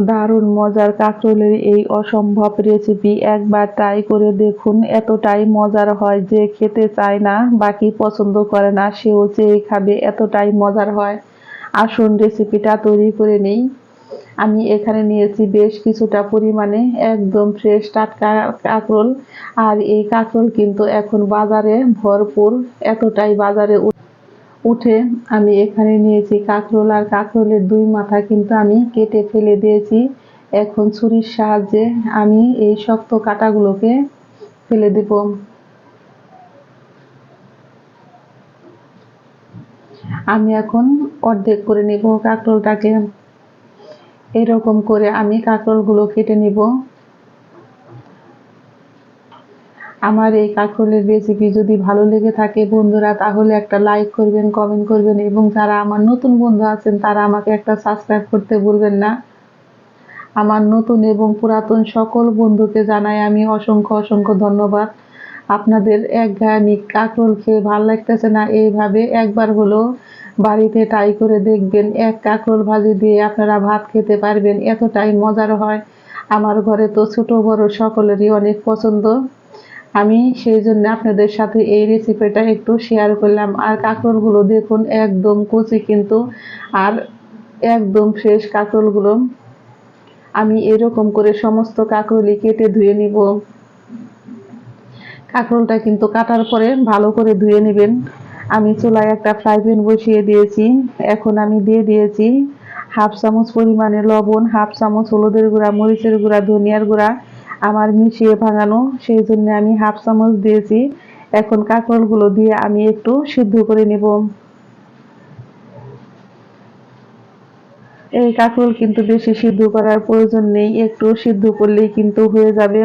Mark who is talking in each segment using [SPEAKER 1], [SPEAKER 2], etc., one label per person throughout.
[SPEAKER 1] দারুণ মজার কাঁকরোলের এই অসম্ভব রেসিপি একবার ট্রাই করে দেখুন, এতটাই মজার হয় যে খেতে চায় না, বাকি পছন্দ করে না, সেও চেয়ে খাবে এতটাই মজার হয়। আসুন রেসিপিটা তৈরি করে নেই। আমি এখানে নিয়েছি বেশ কিছুটা পরিমাণে, একদম ফ্রেশ টাটকা কাঁকরোল আর এই কাঁকরোল কিন্তু এখন বাজারে ভরপুর, এতটাই বাজারে উঠে আমি এখানে নিয়েছি কাঁকরোল, আর কাঁকরোলের দুই মাথা কিন্তু আমি কেটে ফেলে দিয়েছি। এখন ছুরির সাহায্যে আমি এই শক্ত কাঁটাগুলোকে ফেলে দেব। আমি এখন অর্ধেক করে নেব কাঁকরোলটাকে। এরকম করে আমি কাঁকরোলগুলো কেটে নিব। আমার এই কাঁকরোলের রেসিপি যদি ভালো লেগে থাকে বন্ধুরা, তাহলে একটা লাইক করবেন কমেন্ট করবেন এবং যারা আমার নতুন বন্ধু আছেন, তারা আমাকে একটা সাবস্ক্রাইব করতে ভুলবেন না। আমার নতুন এবং পুরাতন সকল বন্ধুকে জানাই আমি অসংখ্য অসংখ্য ধন্যবাদ। আপনাদের এক গায়ে কাঁকরোল খেয়ে ভালো লাগতেছে না, এইভাবে একবার হলো বাড়িতে ট্রাই করে দেখবেন, এক কাঁকরোল ভাজি দিয়ে আপনারা ভাত খেতে পারবেন, এতটাই মজার হয়। আমার ঘরে তো ছোট বড় সকলেরই অনেক পছন্দ। আমি সেই জন্য আপনাদের সাথে এই রেসিপিটা একটু শেয়ার করলাম। আর কাঁকরোলগুলো দেখুন, একদম কচি কিন্তু, আর একদম ফ্রেশ কাঁকরোলগুলো। আমি এরকম করে সমস্ত কাঁকরোলই কেটে ধুয়ে নিব। কাঁকরোলটা কিন্তু কাটার পরে ভালো করে ধুয়ে নেবেন। আমি চুলায় একটা ফ্রাই প্যান বসিয়ে দিয়েছি। এখন আমি দিয়ে দিয়েছি হাফ চামচ পরিমাণে লবণ, হাফ চামচ হলুদের গুঁড়া, মরিচের গুঁড়া, ধনিয়ার গুঁড়া। আমার মিশিয়ে ভাঙানো, সেই জন্য আমি হাফ চামচ দিয়েছি। এখন কাঁকরোলগুলো দিয়ে আমি একটু সিদ্ধ করে নেব। এই কাঁকরোল কিন্তু বেশি সিদ্ধ করার প্রয়োজন নেই, একটু সিদ্ধ করলেই কিন্তু হয়ে যাবে।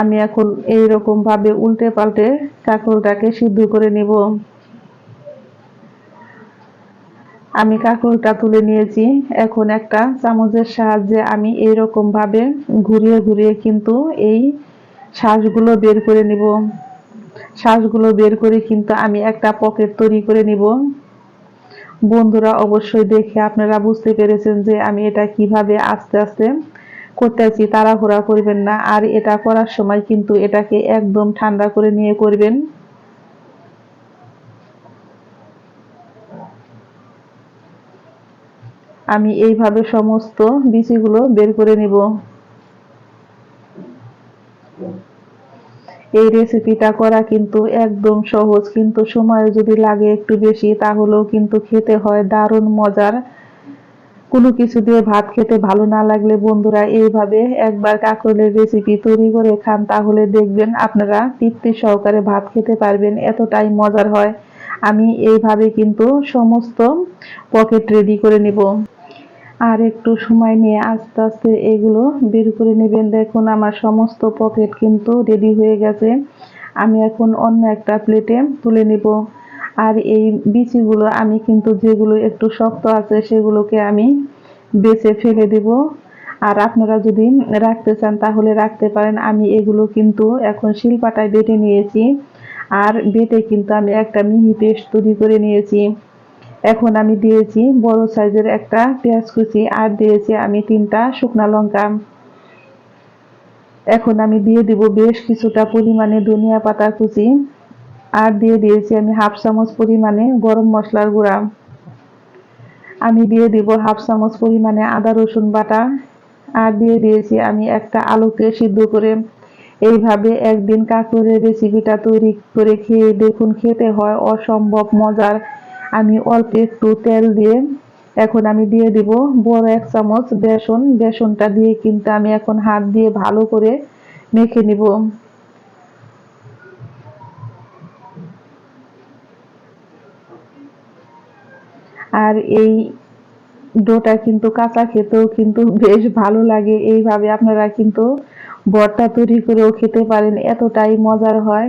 [SPEAKER 1] আমি এখন এই ভাবে উল্টে পাল্টে কাঁকরোলটাকে সিদ্ধ করে নিব। আমি কাঁকরোলটা তুলে নিয়েছি। এখন একটা চামচের সাহায্যে আমি এই রকম ভাবে ঘুরিয়ে ঘুরিয়ে কিন্তু এই শ্বাসগুলো বের করে নিব। শ্বাসগুলো বের করে কিন্তু আমি একটা পকেট তৈরি করে নিব। বন্ধুরা, অবশ্যই দেখে আপনারা বুঝতে পেরেছেন যে আমি এটা কীভাবে আস্তে আস্তে করতেছি, তাড়াহুড়া করবেন না। আর এটা করার সময় কিন্তু এটাকে একদম ঠান্ডা করে নিয়ে করবেন। আমি এইভাবে সমস্ত বিচিগুলো বের করে নিব। এই রেসিপিটা করা কিন্তু একদম সহজ, কিন্তু সময় যদি লাগে একটু বেশি, তাহলেও কিন্তু খেতে হয় দারুণ মজার। কোনো কিছু দিয়ে ভাত খেতে ভালো না লাগলে বন্ধুরা এইভাবে একবার কাঁকরোলের রেসিপি তৈরি করে খান, তাহলে দেখবেন আপনারা তৃপ্তি সহকারে ভাত খেতে পারবেন, এতটাই মজার হয়। আমি এইভাবে কিন্তু সমস্ত পকেট রেডি করে নিব। আর একটু সময় নিয়ে আস্তে আস্তে এগুলো বের করে নেবেন। দেখুন, আমার সমস্ত পকেট কিন্তু রেডি হয়ে গেছে। আমি এখন অন্য একটা প্লেটে তুলে নেব। আর এই বিচিগুলো আমি কিন্তু যেগুলো একটু শক্ত আছে সেগুলোকে আমি বেছে ফেলে দেব। আর আপনারা যদি রাখতে চান তাহলে রাখতে পারেন। আমি এগুলো কিন্তু এখন শিলপাটায় বেটে নিয়েছি। আর বেটে কিন্তু আমি একটা মিহি পেস্ট তৈরি করে নিয়েছি। এখন আমি দিয়েছি বড় সাইজের একটা পেঁয়াজ কুচি, আর দিয়েছি আমি তিনটা শুকনা লঙ্কা। এখন আমি দিয়ে দিব বেশ কিছুটা পরিমাণে ধনিয়া পাতা কুচি, আর দিয়ে দিয়েছি আমি হাফ চামচ পরিমাণে গরম মশলার গুঁড়া। আমি দিয়ে দিব হাফ চামচ পরিমাণে আদা রসুন বাটা, আর দিয়ে দিয়েছি আমি একটা আলুকে সিদ্ধ করে। এইভাবে একদিন কাকুরের রেসিপিটা তৈরি করে খেয়ে দেখুন, খেতে হয় অসম্ভব মজার। আমি অল্প একটু তেল দিয়ে এখন আমি দিয়ে দিব বড় এক চামচ বেসন। বেসনটা দিয়ে কিন্তু আমি এখন হাত দিয়ে ভালো করে মেখে নিব। আর এই ডোটা কিন্তু কাঁচা খেতেও কিন্তু বেশ ভালো লাগে। এইভাবে আপনারা কিন্তু বরটা তৈরি করেও খেতে পারেন, এতটাই মজার হয়।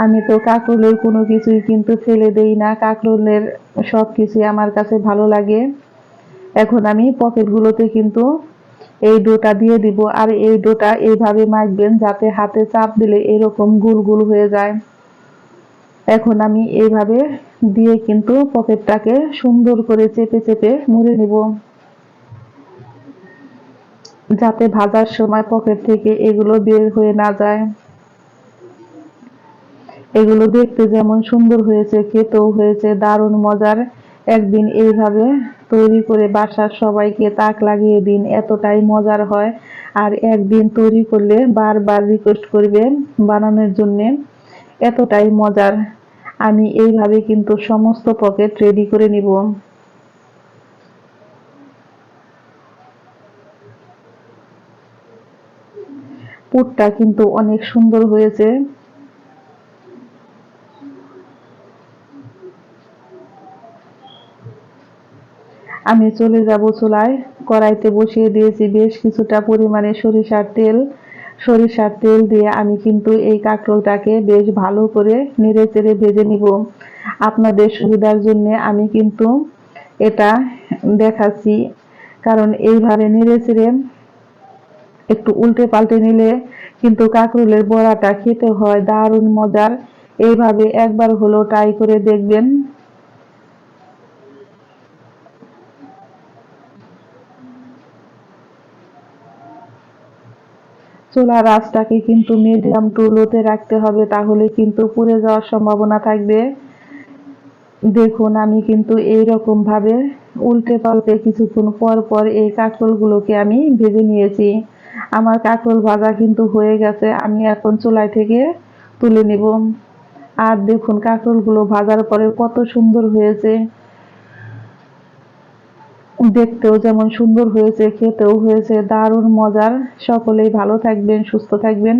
[SPEAKER 1] আমি তো কাঁকরোলের কোনো কিছুই কিন্তু ফেলে দেই না, কাঁকরোলের সব কিছুই আমার কাছে ভালো লাগে। এখন আমি পকেটগুলোতে কিন্তু এই ডোটা দিয়ে দিব, আর এই ডোটা এইভাবে মাখবেন যাতে হাতে চাপ দিলে এরকম গুল গুল হয়ে যায়। এখন আমি এইভাবে দিয়ে কিন্তু পকেটটাকে সুন্দর করে চেপে চেপে মুড়ে নিব। যাতে ভাজার সময় পকেট থেকে এগুলো বের হয়ে না যায়। এগুলো দেখতে যেমন সুন্দর হয়েছে, খেতেও হয়েছে, দারুণ মজার। একদিন এইভাবে তৈরি করে বাসার সবাইকে তাক লাগিয়ে দিন, এতটাই মজার হয়। আর একদিন তৈরি করলে বারবার রিকোয়েস্ট করবেন বানানোর জন্যে। এতটাই মজার। আমি এইভাবে কিন্তু সমস্ত পকেট রেডি করে নিব। পুরটা কিন্তু অনেক সুন্দর হয়েছে। আমি চলে যাব চুলায়। কড়াইতে বসিয়ে দিয়েছি বেশ কিছুটা পরিমাণে সরিষার তেল। সরিষার তেল দিয়ে আমি কিন্তু এই কাঁকরোলটাকে বেশ ভালো করে নেড়ে চেড়ে ভেজে নিব। আপনাদের সুবিধার জন্য আমি কিন্তু এটা দেখাচ্ছি। কারণ এইভাবে নেড়ে চেড়ে একটু উল্টে পাল্টে নিলে কিন্তু কাঁকরোলের বড়াটা খেতে হয় দারুণ মজার। এইভাবে একবার হলো ট্রাই করে দেখবেন। চুলার আঁচটাকে কিন্তু মিডিয়াম টু লোতে রাখতে হবে, তাহলে কিন্তু পুড়ে যাওয়ার সম্ভাবনা থাকবে। দেখুন, আমি কিন্তু এই ভাবে উল্টে পাল্টে কিছুক্ষণ পর পর এই কাঁকরোলগুলোকে আমি ভেজে নিয়েছি। আমার কাঁকরোল ভাজা কিন্তু হয়ে গেছে, আমি এখন চুলাই থেকে তুলে নিব। আর দেখুন, কাঁকরোলগুলো ভাজার পরে কত সুন্দর হয়েছে। দেখতেও যেমন সুন্দর হয়েছে, খেতেও হয়েছে, দারুণ মজার। সকলেই ভালো থাকবেন, সুস্থ থাকবেন।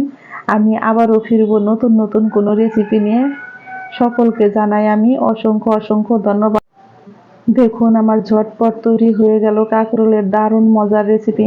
[SPEAKER 1] আমি আবারও ফিরবো নতুন নতুন কোনো রেসিপি নিয়ে। সকলকে জানাই আমি অসংখ্য অসংখ্য ধন্যবাদ। দেখুন আমার ঝটপট তৈরি হয়ে গেল কাকরোলের দারুণ মজার রেসিপি